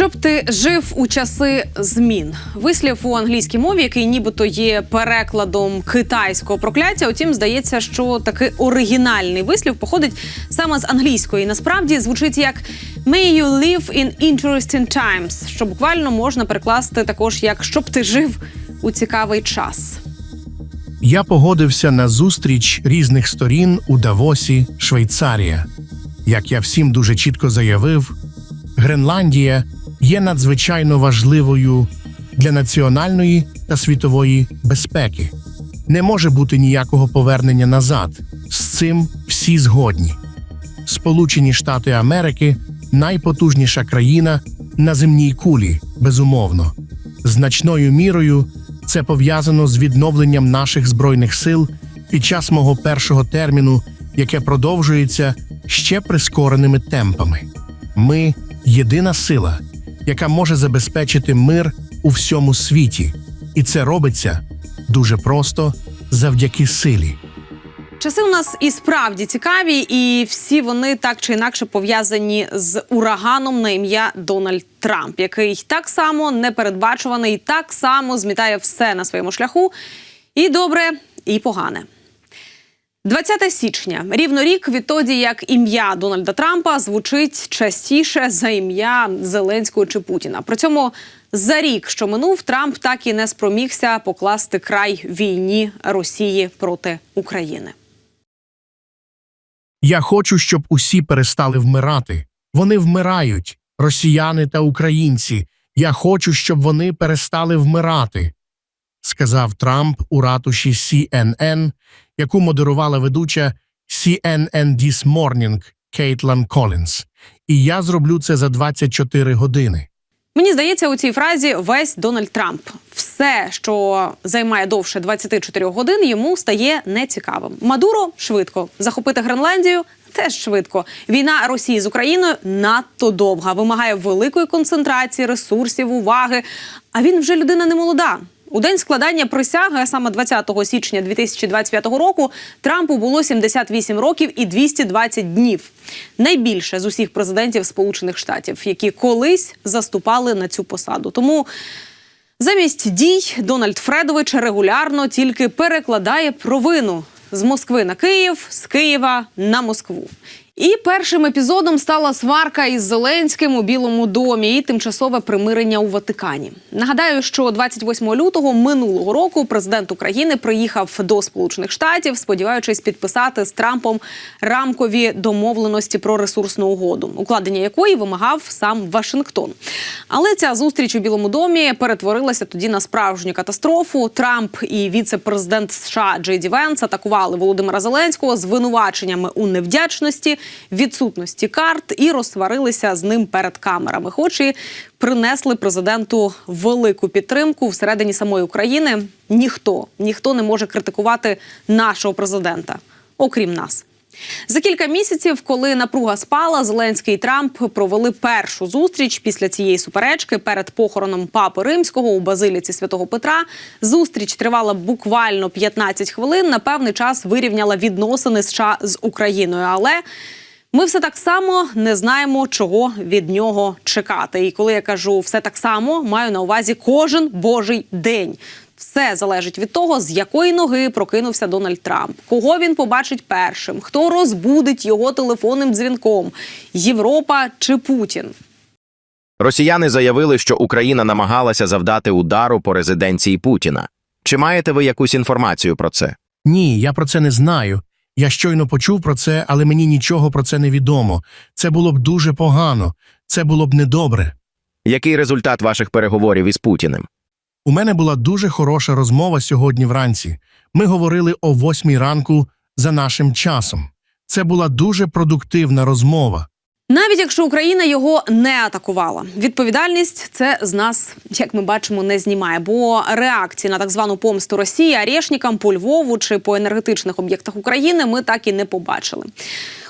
Щоб ти жив у часи змін, вислів у англійській мові, який нібито є перекладом китайського прокляття. Утім, здається, що такий оригінальний вислів походить саме з англійської. Насправді звучить як «May you live in interesting times», що буквально можна перекласти також як щоб ти жив у цікавий час. Я погодився на зустріч різних сторін у Давосі, Швейцарія. Як я всім дуже чітко заявив, Гренландія є надзвичайно важливою для національної та світової безпеки. Не може бути ніякого повернення назад. З цим всі згодні. Сполучені Штати Америки найпотужніша країна на земній кулі, безумовно. Значною мірою це пов'язано з відновленням наших збройних сил під час мого першого терміну, яке продовжується ще прискореними темпами. Ми єдина сила, яка може забезпечити мир у всьому світі, і це робиться дуже просто завдяки силі. Часи у нас і справді цікаві, і всі вони так чи інакше пов'язані з ураганом на ім'я Дональд Трамп, який так само непередбачуваний, так само змітає все на своєму шляху. І добре, і погане. 20 січня рівно рік відтоді, як ім'я Дональда Трампа звучить частіше за ім'я Зеленського чи Путіна. При цьому за рік, що минув, Трамп так і не спромігся покласти край війні Росії проти України. Я хочу, щоб усі перестали вмирати. Вони вмирають, росіяни та українці. Я хочу, щоб вони перестали вмирати, сказав Трамп у ратуші CNN, яку модерувала ведуча CNN This Morning Кейтлан Колінс. І я зроблю це за 24 години. Мені здається, у цій фразі весь Дональд Трамп. Все, що займає довше 24 годин, йому стає нецікавим. Мадуро швидко захопити Гренландію. Теж швидко. Війна Росії з Україною надто довга, вимагає великої концентрації, ресурсів, уваги. А він вже людина не молода. У день складання присяги, а саме 20 січня 2025 року, Трампу було 78 років і 220 днів. Найбільше з усіх президентів Сполучених Штатів, які колись заступали на цю посаду. Тому замість дій Дональд Фредович регулярно тільки перекладає провину з Москви на Київ, з Києва на Москву. І першим епізодом стала сварка із Зеленським у Білому домі і тимчасове примирення у Ватикані. Нагадаю, що 28 лютого минулого року президент України приїхав до Сполучених Штатів, сподіваючись підписати з Трампом рамкові домовленості про ресурсну угоду, укладення якої вимагав сам Вашингтон. Але ця зустріч у Білому домі перетворилася тоді на справжню катастрофу. Трамп і віце-президент США Джей Ді Венс атакували Володимира Зеленського звинуваченнями у невдячності, відсутності карт і розсварилися з ним перед камерами. Хоч і принесли президенту велику підтримку всередині самої України. Ніхто ніхто не може критикувати нашого президента, окрім нас. За кілька місяців, коли напруга спала, Зеленський і Трамп провели першу зустріч після цієї суперечки перед похороном папи римського у базиліці святого Петра. Зустріч тривала буквально 15 хвилин. На певний час вирівняла відносини США з Україною, але ми все так само не знаємо, чого від нього чекати. І коли я кажу все так само, маю на увазі кожен божий день. Все залежить від того, з якої ноги прокинувся Дональд Трамп, кого він побачить першим, хто розбудить його телефонним дзвінком Європа чи Путін. Росіяни заявили, що Україна намагалася завдати удару по резиденції Путіна. Чи маєте ви якусь інформацію про це? Ні, я про це не знаю. Я щойно почув про це, але мені нічого про це не відомо. Це було б дуже погано, це було б недобре. Який результат ваших переговорів із Путіним? У мене була дуже хороша розмова сьогодні вранці. Ми говорили о восьмій ранку за нашим часом. Це була дуже продуктивна розмова. Навіть якщо Україна його не атакувала, відповідальність це з нас, як ми бачимо, не знімає. Бо реакції на так звану помсту Росії Арешникам по Львову чи по енергетичних об'єктах України ми так і не побачили.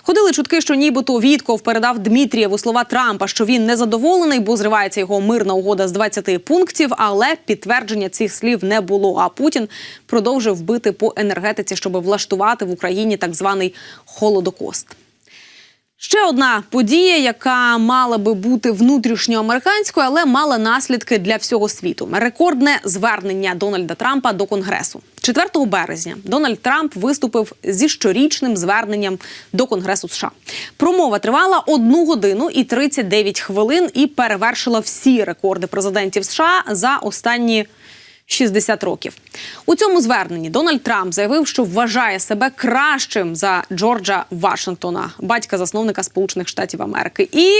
Ходили чутки, що нібито Вітков передав Дмитрієву слова Трампа, що він незадоволений, бо зривається його мирна угода з 20 пунктів. Але підтвердження цих слів не було. А Путін продовжив бити по енергетиці, щоб влаштувати в Україні так званий холодокост. Ще одна подія, яка мала би бути внутрішньоамериканською, але мала наслідки для всього світу. Рекордне звернення Дональда Трампа до Конгресу. 4 березня Дональд Трамп виступив зі щорічним зверненням до Конгресу США. Промова тривала 1 годину і 39 хвилин і перевершила всі рекорди президентів США за останні 60 років. У цьому зверненні Дональд Трамп заявив, що вважає себе кращим за Джорджа Вашингтона, батька засновника Сполучених Штатів Америки, і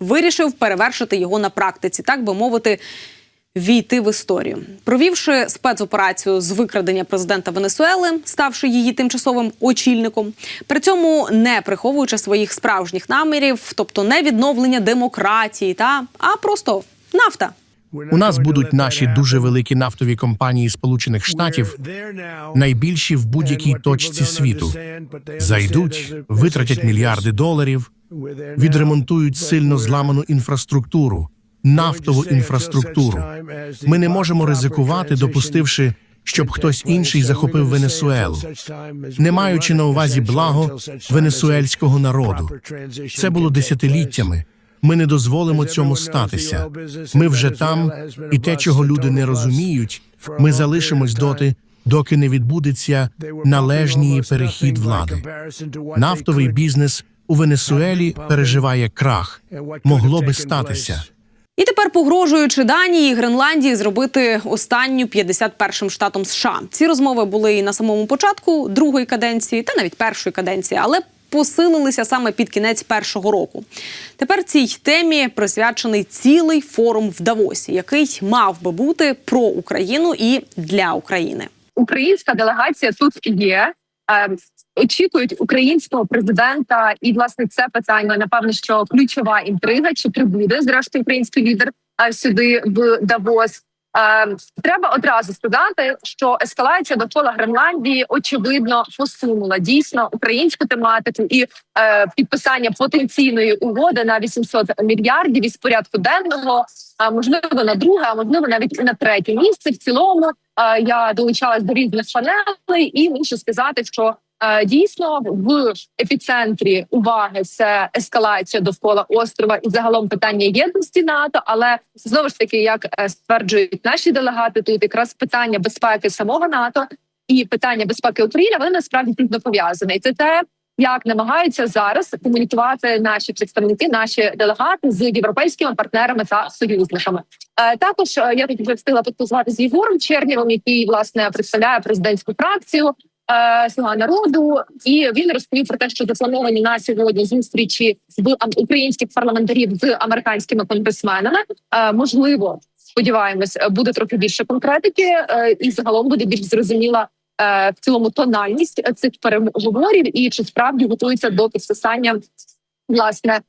вирішив перевершити його на практиці, так би мовити. Війти в історію, провівши спецоперацію з викрадення президента Венесуели, ставши її тимчасовим очільником, при цьому не приховуючи своїх справжніх намірів, тобто не відновлення демократії, та а просто нафта. У нас будуть наші дуже великі нафтові компанії Сполучених Штатів, найбільші в будь-якій точці світу. Зайдуть, витратять мільярди доларів, відремонтують сильно зламану інфраструктуру, нафтову інфраструктуру. Ми не можемо ризикувати, допустивши, щоб хтось інший захопив Венесуелу, не маючи на увазі благо венесуельського народу. Це було десятиліттями. Ми не дозволимо цьому статися. Ми вже там, і те, чого люди не розуміють, ми залишимось доти, доки не відбудеться належній перехід влади. Нафтовий бізнес у Венесуелі переживає крах. Могло би статися. І тепер погрожуючи Данії і Гренландії зробити останню 51-м штатом США. Ці розмови були і на самому початку другої каденції, та навіть першої каденції, але посилилися саме під кінець першого року. Тепер цій темі присвячений цілий форум в Давосі, який мав би бути про Україну і для України. українська делегація тут є. Е, Очікують українського президента, і власне це питання напевно, що ключова інтрига, чи прибуде зрештою український лідер е, сюди в Давос. Е, Треба одразу сказати, що ескалація довкола Гренландії очевидно посунула дійсно українську тематику і е, підписання потенційної угоди на 800 мільярдів із порядку денного. А можливо на друге, а можливо навіть на третє місце. В цілому е, я долучалась до різних панелей, і мушу сказати, що дійсно в епіцентрі уваги це ескалація довкола острова і загалом питання єдності НАТО. Але знову ж таки, як е, стверджують наші делегати, тут якраз питання безпеки самого НАТО і питання безпеки України вони насправді тісно пов'язані. Це те, як намагаються зараз комунікувати наші представники, наші делегати з європейськими партнерами та союзниками. Е, також е, я тут вже встигла підписувати з Єгором Чернєвим, який власне представляє президентську фракцію е, Слуга народу, і він розповів про те, що заплановані на сьогодні зустрічі з українських парламентарів з американськими конгресменами. Е, можливо, сподіваємось, е, буде трохи більше конкретики, е, і загалом буде більш зрозуміла е, в цілому тональність е, цих переговорів і чи справді готується до підписання власне е,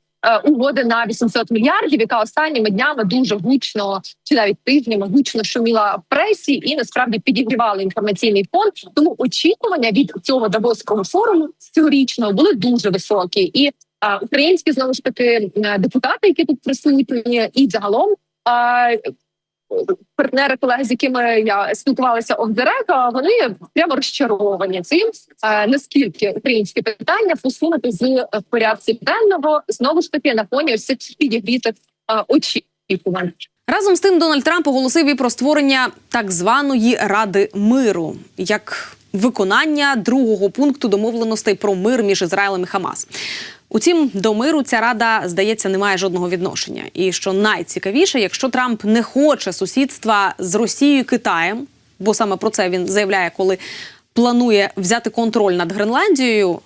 угоди на 800 мільярдів, яка останніми днями дуже гучно чи навіть тижнями гучно шуміла в пресі і насправді підігрівала інформаційний фон. Тому очікування від цього Давоського форуму цьогорічного були дуже високі і. е, Українські знову ж таки е, депутати, які тут присутні, і загалом е, партнери, колеги, з якими я спілкувалася офдерека, вони прямо розчаровані цим, е, наскільки українські питання посунути з е, порядку денного знову ж таки на фоні ось цих підігрітих е, очікувань. Разом з тим Дональд Трамп оголосив і про створення так званої Ради миру як виконання другого пункту домовленостей про мир між Ізраїлем і Хамас. Утім, до миру ця рада здається не має жодного відношення. І що найцікавіше, якщо Трамп не хоче сусідства з Росією і Китаєм, бо саме про це він заявляє, коли планує взяти контроль над Гренландією,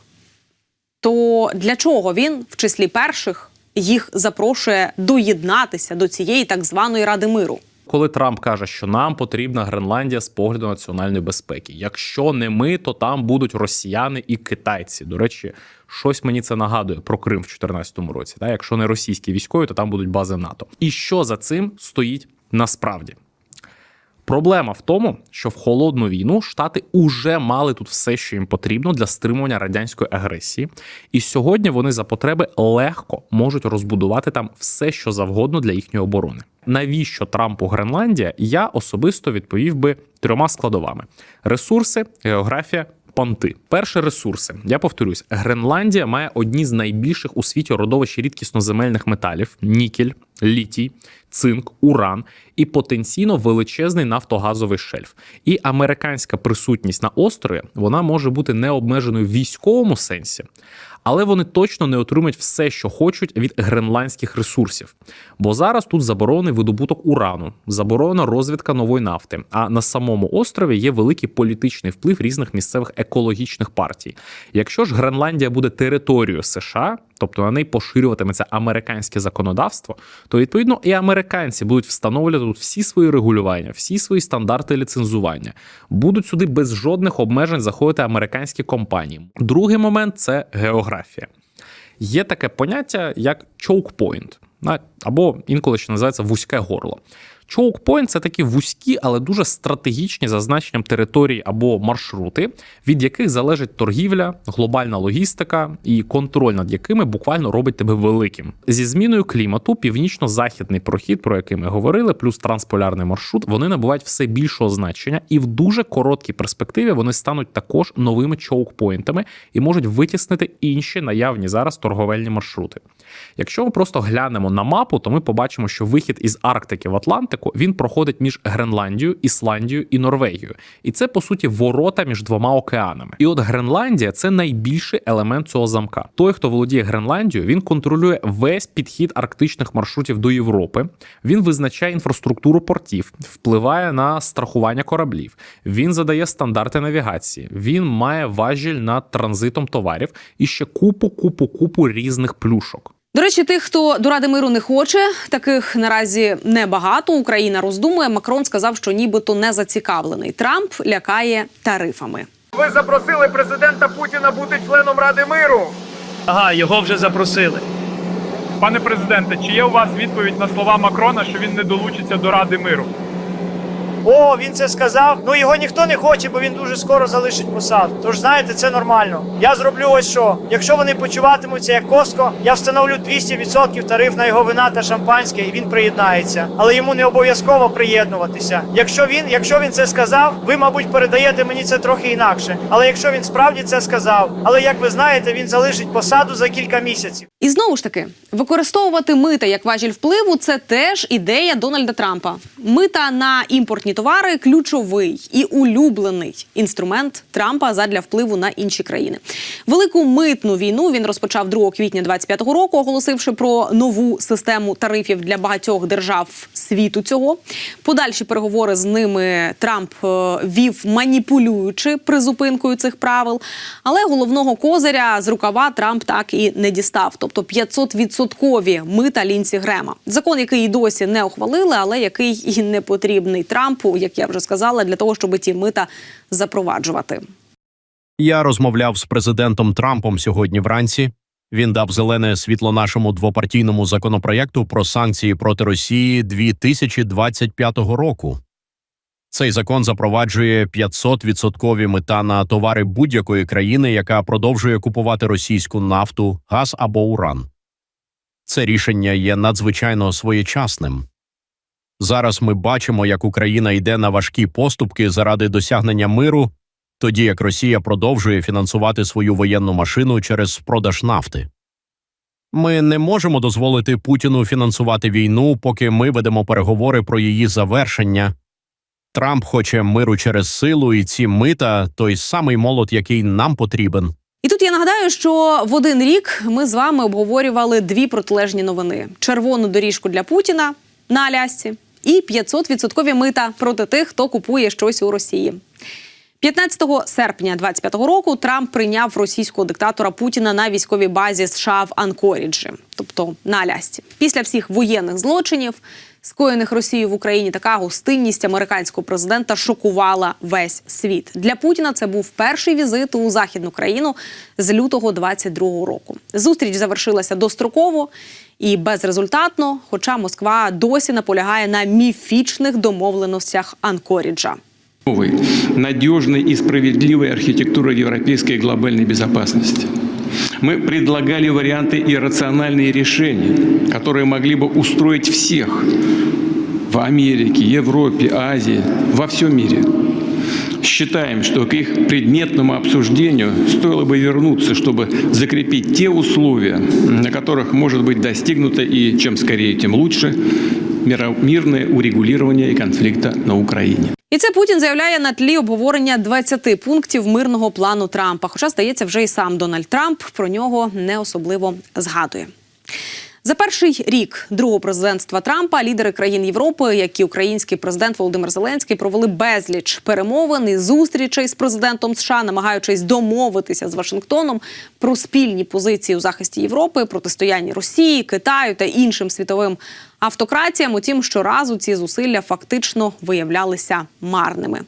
то для чого він в числі перших їх запрошує доєднатися до цієї так званої Ради миру? Коли Трамп каже, що нам потрібна Гренландія з погляду національної безпеки. Якщо не ми, то там будуть росіяни і китайці. До речі, щось мені це нагадує про Крим в 2014 році. Та якщо не російські військові, то там будуть бази НАТО. І що за цим стоїть насправді? Проблема в тому, що в холодну війну Штати уже мали тут все, що їм потрібно для стримування радянської агресії, і сьогодні вони за потреби легко можуть розбудувати там все, що завгодно для їхньої оборони. Навіщо Трампу Гренландія? Я особисто відповів би трьома складовами: ресурси, географія. Понти. Перше ресурси. Я повторюсь, Гренландія має одні з найбільших у світі родовищ рідкісноземельних металів: нікель, літій, цинк, уран і потенційно величезний нафтогазовий шельф. І американська присутність на острові вона може бути не обмеженою в військовому сенсі. Але вони точно не отримають все, що хочуть від гренландських ресурсів. Бо зараз тут заборонений видобуток урану, заборонена розвідка нової нафти. А на самому острові є великий політичний вплив різних місцевих екологічних партій. Якщо ж Гренландія буде територією США, тобто на неї поширюватиметься американське законодавство, то відповідно і американці будуть встановлювати тут всі свої регулювання, всі свої стандарти ліцензування. Будуть сюди без жодних обмежень заходити американські компанії. Другий момент це географія. Є таке поняття як point, або інколи ще називається вузьке горло. Point – це такі вузькі, але дуже стратегічні за значенням території або маршрути, від яких залежить торгівля, глобальна логістика і контроль над якими буквально робить тебе великим. Зі зміною клімату північно-західний прохід, про який ми говорили, плюс трансполярний маршрут, вони набувають все більшого значення, і в дуже короткій перспективі вони стануть також новими choke-поінтами і можуть витіснити інші наявні зараз торговельні маршрути. Якщо ми просто глянемо на мапу, то ми побачимо, що вихід із Арктики в Атлантику він проходить між Гренландією, Ісландією і Норвегією. І це по суті ворота між двома океанами. І от Гренландія це найбільший елемент цього замка. Той, хто володіє Гренландією, він контролює весь підхід арктичних маршрутів до Європи. Він визначає інфраструктуру портів, впливає на страхування кораблів. Він задає стандарти навігації. Він має важіль над транзитом товарів і ще купу, купу, купу різних плюшок. До речі, тих, хто до ради миру не хоче, таких наразі небагато. Україна роздумує. Макрон сказав, що нібито не зацікавлений. Трамп лякає тарифами. Ви запросили президента Путіна бути членом Ради миру. Ага, його вже запросили. Пане президенте, чи є у вас відповідь на слова Макрона, що він не долучиться до Ради миру? О, він це сказав. Ну його ніхто не хоче, бо він дуже скоро залишить посаду. Тож знаєте, це нормально. Я зроблю ось що. Якщо вони почуватимуться як Коско, я встановлю 200% тариф на його вина та шампанське, і він приєднається. Але йому не обов'язково приєднуватися. Якщо він, якщо він це сказав, ви, мабуть, передаєте мені це трохи інакше. Але якщо він справді це сказав, але як ви знаєте, він залишить посаду за кілька місяців. І знову ж таки, використовувати мита як важіль впливу це теж ідея Дональда Трампа. Мита на імпортні товари ключовий і улюблений інструмент Трампа задля впливу на інші країни. Велику митну війну він розпочав 2 квітня 25-го року, оголосивши про нову систему тарифів для багатьох держав світу. Цього подальші переговори з ними Трамп е, вів маніпулюючи призупинкою цих правил. Але головного козиря з рукава Трамп так і не дістав. Тобто 500-відсоткові мита Лінсі Грема. Закон, який і досі не ухвалили, але який і не потрібний Трампу, як я вже сказала, для того, щоб ті мита запроваджувати. Я розмовляв з президентом Трампом сьогодні вранці. Він дав зелене світло нашому двопартійному законопроекту про санкції проти Росії 2025 року. Цей закон запроваджує 500-відсоткові мита на товари будь-якої країни, яка продовжує купувати російську нафту, газ або уран. Це рішення є надзвичайно своєчасним. Зараз ми бачимо, як Україна йде на важкі поступки заради досягнення миру, тоді як Росія продовжує фінансувати свою воєнну машину через продаж нафти. Ми не можемо дозволити Путіну фінансувати війну, поки ми ведемо переговори про її завершення. Трамп хоче миру через силу, і ці мита той самий молот, який нам потрібен. І тут я нагадаю, що в один рік ми з вами обговорювали дві протилежні новини: червону доріжку для Путіна на Алясці і 500-відсоткові мита проти тих, хто купує щось у Росії. 15 серпня 25-го року Трамп прийняв російського диктатора Путіна на військовій базі США в Анкоріджі, тобто на Алясці. Після всіх воєнних злочинів, скоєних Росією в Україні, така гостинність американського президента шокувала весь світ. Для Путіна це був перший візит у західну країну з лютого 22-го року. Зустріч завершилася достроково і безрезультатно. Хоча Москва досі наполягає на міфічних домовленостях Анкоріджа. новой, надежной и справедливой архитектуры европейской глобальной безопасности. Мы предлагали варианты и рациональные решения, которые могли бы устроить всех в Америке, Европе, Азии, во всем мире. считаем, что к их предметному обсуждению стоило бы вернуться, чтобы закрепить те условия, на которых может быть достигнуто и чем скорее, тем лучше миро- мирное урегулирование конфликта на Украине. І це Путін заявляє на тлі обговорення 20 пунктів мирного плану Трампа. Хоча, здається, вже і сам Дональд Трамп про нього не особливо згадує. За перший рік другого президентства Трампа лідери країн Європи, як і український президент Володимир Зеленський, провели безліч перемовин і зустрічей з президентом США, намагаючись домовитися з Вашингтоном про спільні позиції у захисті Європи, протистоянні Росії, Китаю та іншим світовим автократіям. Утім, щоразу ці зусилля фактично виявлялися марними.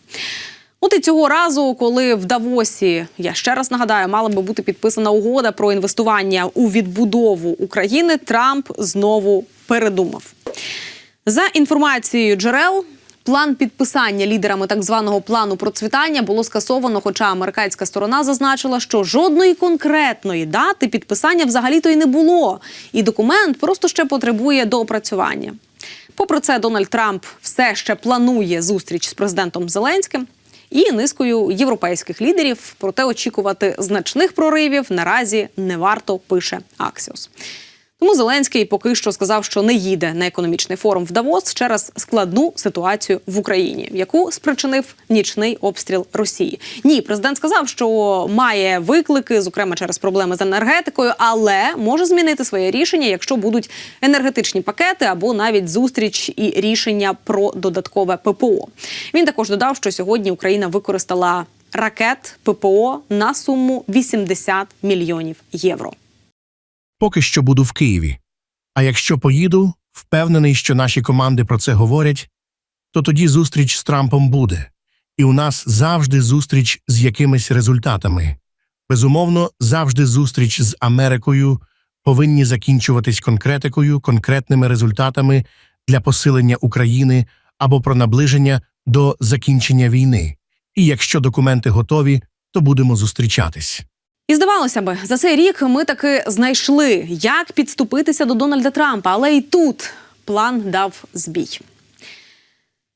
От і цього разу, коли в Давосі, я ще раз нагадаю, мала би бути підписана угода про інвестування у відбудову України, Трамп знову передумав. За інформацією джерел, план підписання лідерами так званого плану процвітання було скасовано, хоча американська сторона зазначила, що жодної конкретної дати підписання взагалі-то й не було, і документ просто ще потребує доопрацювання. Попри це, Дональд Трамп все ще планує зустріч з президентом Зеленським і низкою європейських лідерів. Проте очікувати значних проривів наразі не варто, пише Аксіос. Тому Зеленський поки що сказав, що не їде на економічний форум в Давос через складну ситуацію в Україні, яку спричинив нічний обстріл Росії. Ні, президент сказав, що має виклики, зокрема через проблеми з енергетикою, але може змінити своє рішення, якщо будуть енергетичні пакети або навіть зустріч і рішення про додаткове ППО. Він також додав, що сьогодні Україна використала ракет ППО на суму 80 мільйонів євро. Поки що буду в Києві. А якщо поїду, впевнений, що наші команди про це говорять, то тоді зустріч з Трампом буде. І у нас завжди зустріч з якимись результатами. Безумовно, завжди зустріч з Америкою повинні закінчуватись конкретикою, конкретними результатами для посилення України або про наближення до закінчення війни. І якщо документи готові, то будемо зустрічатись. І здавалося би, за цей рік ми таки знайшли, як підступитися до Дональда Трампа, але і тут план дав збій.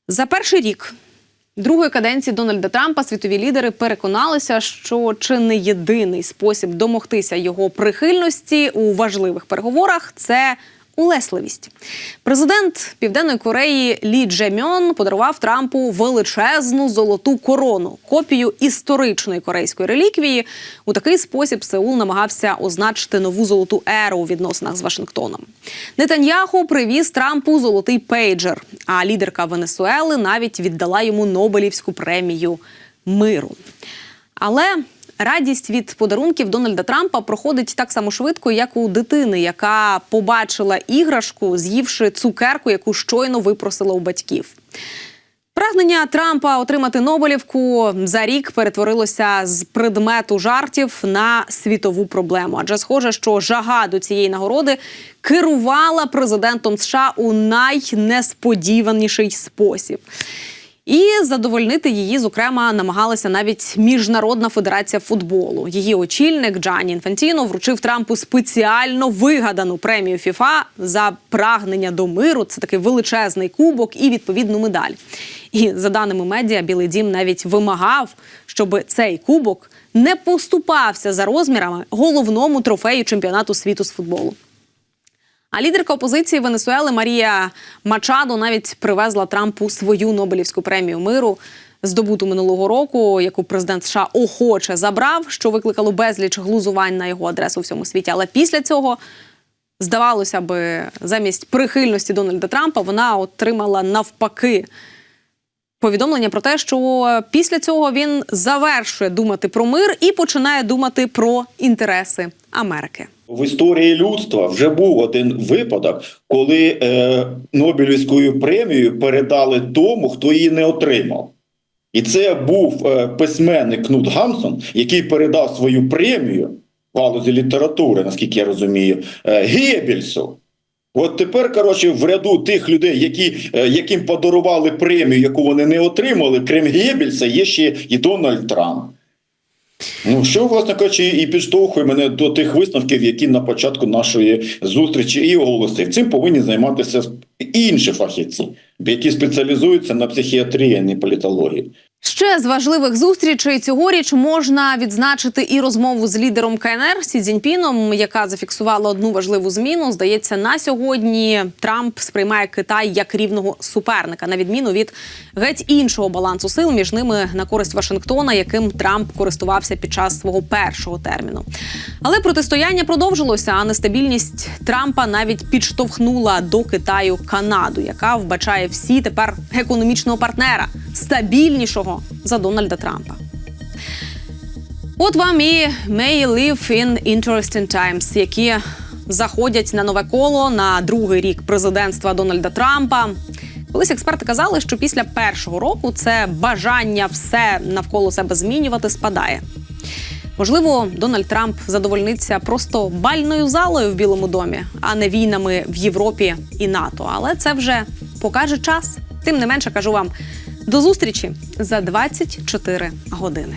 За перший рік другої каденції Дональда Трампа світові лідери переконалися, що чи не єдиний спосіб домогтися його прихильності у важливих переговорах це улесливість. Президент Південної Кореї Лі Джемьон подарував Трампу величезну золоту корону, копію історичної корейської реліквії. У такий спосіб Сеул намагався означити нову золоту еру у відносинах з Вашингтоном. Нетаньяху привіз Трампу золотий пейджер, а лідерка Венесуели навіть віддала йому Нобелівську премію миру. Але радість від подарунків Дональда Трампа проходить так само швидко, як у дитини, яка побачила іграшку, з'ївши цукерку, яку щойно випросила у батьків. Прагнення Трампа отримати Нобелівку за рік перетворилося з предмету жартів на світову проблему. Адже схоже, що жага до цієї нагороди керувала президентом США у найнесподіваніший спосіб. І задовольнити її, зокрема, намагалася навіть міжнародна федерація футболу. Її очільник Джані Інфантіно вручив Трампу спеціально вигадану премію ФІФА за прагнення до миру. Це такий величезний кубок і відповідну медаль. І за даними медіа, Білий Дім навіть вимагав, щоб цей кубок не поступався за розмірами головному трофею чемпіонату світу з футболу. А лідерка опозиції Венесуели Марія Мачадо навіть привезла Трампу свою Нобелівську премію миру, здобуту минулого року, яку президент США охоче забрав, що викликало безліч глузувань на його адресу у всьому світі. Але після цього здавалося би, замість прихильності Дональда Трампа вона отримала навпаки. Повідомлення про те, що після цього він завершує думати про мир і починає думати про інтереси Америки. В історії людства вже був один випадок, коли е, Нобелівською премією передали тому, хто її не отримав. І це був е, письменник Кнут Гамсон, який передав свою премію в галузі літератури, наскільки я розумію, е, Геббельсу. От тепер, коротше, в ряду тих людей, які, е, яким подарували премію, яку вони не отримали, крім Геббельса, є ще і Дональд Трамп. Ну, що, власне кажучи, і підштовхує мене до тих висновків, які на початку нашої зустрічі і оголосив. Цим повинні займатися інші фахівці, які спеціалізуються на психіатрії, а не політології. Ще з важливих зустрічей цьогоріч можна відзначити і розмову з лідером КНР Сі Цзіньпіном, яка зафіксувала одну важливу зміну. Здається, на сьогодні Трамп сприймає Китай як рівного суперника, на відміну від геть іншого балансу сил між ними на користь Вашингтона, яким Трамп користувався під час свого першого терміну. Але протистояння продовжилося, а нестабільність Трампа навіть підштовхнула до Китаю Канаду, яка вбачає всі тепер економічного партнера стабільнішого за Дональда Трампа. От вам і «May live in interesting times», які заходять на нове коло на другий рік президентства Дональда Трампа. Колись експерти казали, що після першого року це бажання все навколо себе змінювати спадає. Можливо, Дональд Трамп задовольниться просто бальною залою в Білому домі, а не війнами в Європі і НАТО. Але це вже покаже час. Тим не менше кажу вам до зустрічі за 24 години.